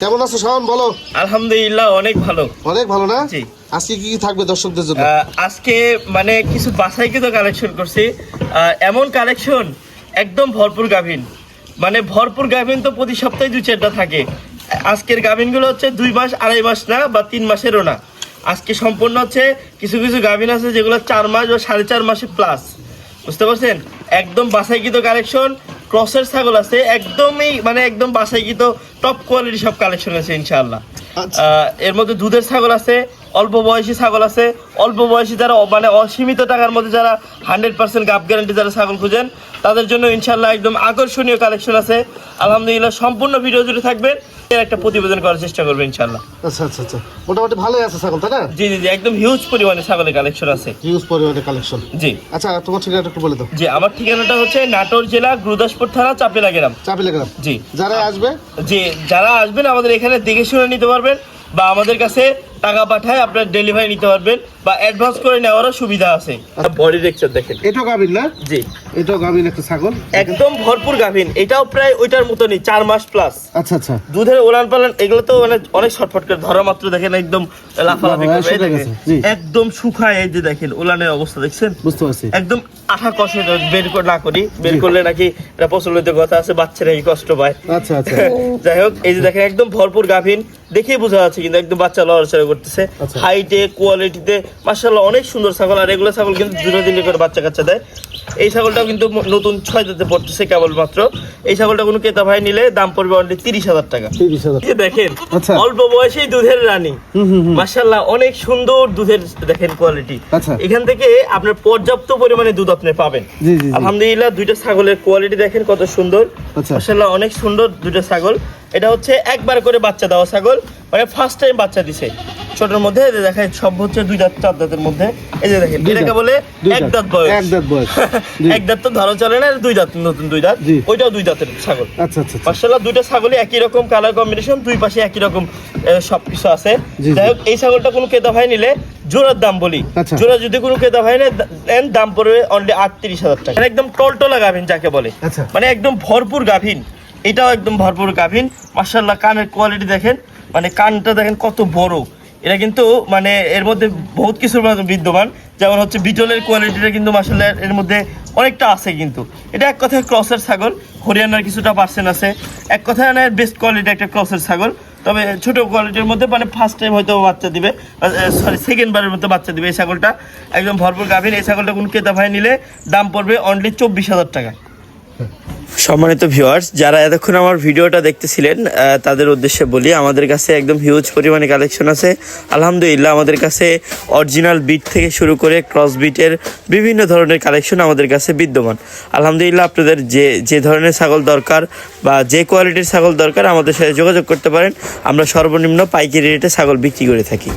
কেমন আছো শাওন বলো? আলহামদুলিল্লাহ অনেক ভালো। অনেক ভালো না? জি। আজকে কি কি থাকবে দর্শকদের জন্য? আজকে মানে কিছু বাছাইকৃত কালেকশন করছি। এমন কালেকশন একদম ভরপুর গাভিন। মানে ভরপুর গাভিন তো প্রতি সপ্তাহে দু চারটা থাকে। আজকের গাভিনগুলো হচ্ছে দুই মাস আড়াই মাস না বা তিন মাসেরও না। আজকে সম্পূর্ণ হচ্ছে কিছু কিছু গাভিন আছে যেগুলো চার মাস বা সাড়ে চার মাসে প্লাস বুঝতে পারছেন? একদম বাছাইকৃত কালেকশন ক্রসের ছাগল আছে একদমই মানে একদম বাসায় কিন্তু টপ কোয়ালিটি সব কালেকশন আছে ইনশাআল্লাহ আচ্ছা। এর মধ্যে দুধের ছাগল আছে অল্প বয়সী ছাগল আছে। অল্প বয়সী যারা মানে অসীমিত টাকার মধ্যে যারা হান্ড্রেড পার্সেন্ট গাপ গ্যারান্টি যারা ছাগল খুঁজেন তাদের জন্য ইনশাল্লাহ একদম আকর্ষণীয় কালেকশন আছে। আলহামদুলিল্লাহ সম্পূর্ণ ভিডিও জুড়ে থাকবেন। এর একটা প্রতিবেদন করার চেষ্টা করবেন ইনশাল্লাহ আচ্ছা আচ্ছা আচ্ছা। মোটামুটি ভালোই আছে ছাগল তাই না? জি জি জি একদম হিউজ পরিমাণে ছাগলের কালেকশন আছে। হিউজ পরিমাণে কালেকশন জি। আচ্ছা তোমার ঠিকানাটা একটু বলে দাও। জি আমার ঠিকানাটা হচ্ছে নাটোর জেলা গুরুদাসপুর থানা চাপেলা গ্রাম চাপিলে গেলাম জি। যারা আসবে? জি যারা আসবেন আমাদের এখানে দেখে শুনে নিতে পারবেন বা আমাদের কাছে টাকা পাঠায় আপনার ডেলিভারি নিতে পারবেন বা অ্যাডভান্স করে নেওয়ারও সুবিধা আছে। বডি টেক্সচার দেখেন। এটাও গাবিন না? জি। এটাও গাবিন একটা ছাগল? একদম ভরপুর গাভিন এটাও প্রায় ওইটার মতনই চার মাস প্লাস আচ্ছা আচ্ছা। দুধের ওলান পালান এগুলো তো মানে অনেক শর্টফট করে ধরা মাত্র দেখেন একদম লাফালাফি জি। একদম শুকায় এই যে দেখেন ওলানের অবস্থা দেখছেন? বুঝতে পারছি। একদম আঠা কষে বের করে না করি। বের করলে নাকি এটা প্রচলিত কথা আছে বাচ্চারা এই কষ্ট পায়। আচ্ছা আচ্ছা। যাই হোক এই যে দেখেন একদম ভরপুর গাভিন দেখেই বোঝা যাচ্ছে কিন্তু একদম বাচ্চা লড়াচড়া করতেছে। হাইটে কোয়ালিটিতে মার্শাল্লাহ অনেক সুন্দর ছাগল। আর এগুলো ছাগল কিন্তু দিনে দিনে করে বাচ্চা কাচ্চা দেয়। এই ছাগলটাও কিন্তু নতুন ছয় দাঁতে পড়তেছে কেবলমাত্র। এই ছাগলটা কোনো ক্রেতা ভাই নিলে দাম পড়বে অনলি তিরিশ হাজার টাকা। দেখেন আচ্ছা। অল্প বয়সেই দুধের রানী। মার্শাল্লাহ অনেক সুন্দর দুধের দেখেন কোয়ালিটি আচ্ছা। এখান থেকে আপনার পর্যাপ্ত পরিমাণে দুধ আপনি পাবেন। আলহামদুলিল্লাহ দুইটা ছাগলের কোয়ালিটি দেখেন কত সুন্দর। আচ্ছা। মার্শাল্লাহ অনেক সুন্দর দুটো ছাগল। এটা হচ্ছে একবার করে বাচ্চা দেওয়া ছাগল। মানে ফার্স্ট টাইম বাচ্চা দিছে। ছোটর মধ্যে এই যে দেখেন সব হচ্ছে দুই দাঁত চার দাঁতের মধ্যে। এই যে দেখেন এটাকে বলে এক দাঁত, বয়স। এক দাঁত বয়স। এক দাঁত তো ধরো চলে না দুই দাঁত নতুন দুই দাঁত। ওইটাও দুই দাঁতের ছাগল। আচ্ছা আচ্ছা আচ্ছা। মার্শাল্লাহ দুইটা ছাগলই একই রকম কালার কম্বিনেশন দুই পাশে একই রকম সবকিছু আছে। যাই হোক এই ছাগলটা কোনো ক্রেতা ভাই নিলে জোড়ার দাম বলি। আচ্ছা। জোড়া যদি কোনো ক্রেতা ভাই নেয়, দেন দাম পড়বে অনলি আটত্রিশ হাজার টাকা। একদম টলটলা গাভিন যাকে বলে। আচ্ছা। মানে একদম ভরপুর গাভিন। এটাও একদম ভরপুর গাভিন। মার্শাল্লাহ কানের কোয়ালিটি দেখেন মানে কানটা দেখেন কত বড়। এটা কিন্তু মানে এর মধ্যে বহুত কিছুর বিদ্যমান। যেমন হচ্ছে বিটলের কোয়ালিটিটা কিন্তু মার্শাল্লাহ এর মধ্যে অনেকটা আছে কিন্তু। এটা এক কথায় ক্রসের ছাগল, হরিয়ানার কিছুটা পার্সেন্ট আছে। এক কথায় মানে বেস্ট কোয়ালিটি একটা ক্রসের ছাগল। তবে ছোট কোয়ালিটির মধ্যে মানে ফার্স্ট টাইম হয়তো বাচ্চা দিবে সরি সেকেন্ড বারের মধ্যে বাচ্চা দিবে এই ছাগলটা। একদম ভরপুর গাভিন এই ছাগলটা কোন ক্রেতা ভাই নিলে দাম পড়বে অনলি চব্বিশ হাজার টাকা। সম্মানিত ভিউয়ার্স যারা এতক্ষণ আমার ভিডিওটা দেখতেছিলেন তাদের উদ্দেশ্যে বলি, আমাদের কাছে একদম হিউজ পরিমাণে কালেকশন আছে। আলহামদুলিল্লাহ, আমাদের কাছে অরিজিনাল বিট থেকে শুরু করে ক্রস বিটের বিভিন্ন ধরনের কালেকশন আমাদের কাছে বিদ্যমান। আলহামদুলিল্লাহ, আপনাদের যে যে ধরনের ছাগল দরকার বা যে কোয়ালিটির ছাগল দরকার, আমাদের সাথে যোগাযোগ করতে পারেন। আমরা সর্বনিম্ন পাইকারি রেটে ছাগল বিক্রি করে থাকি।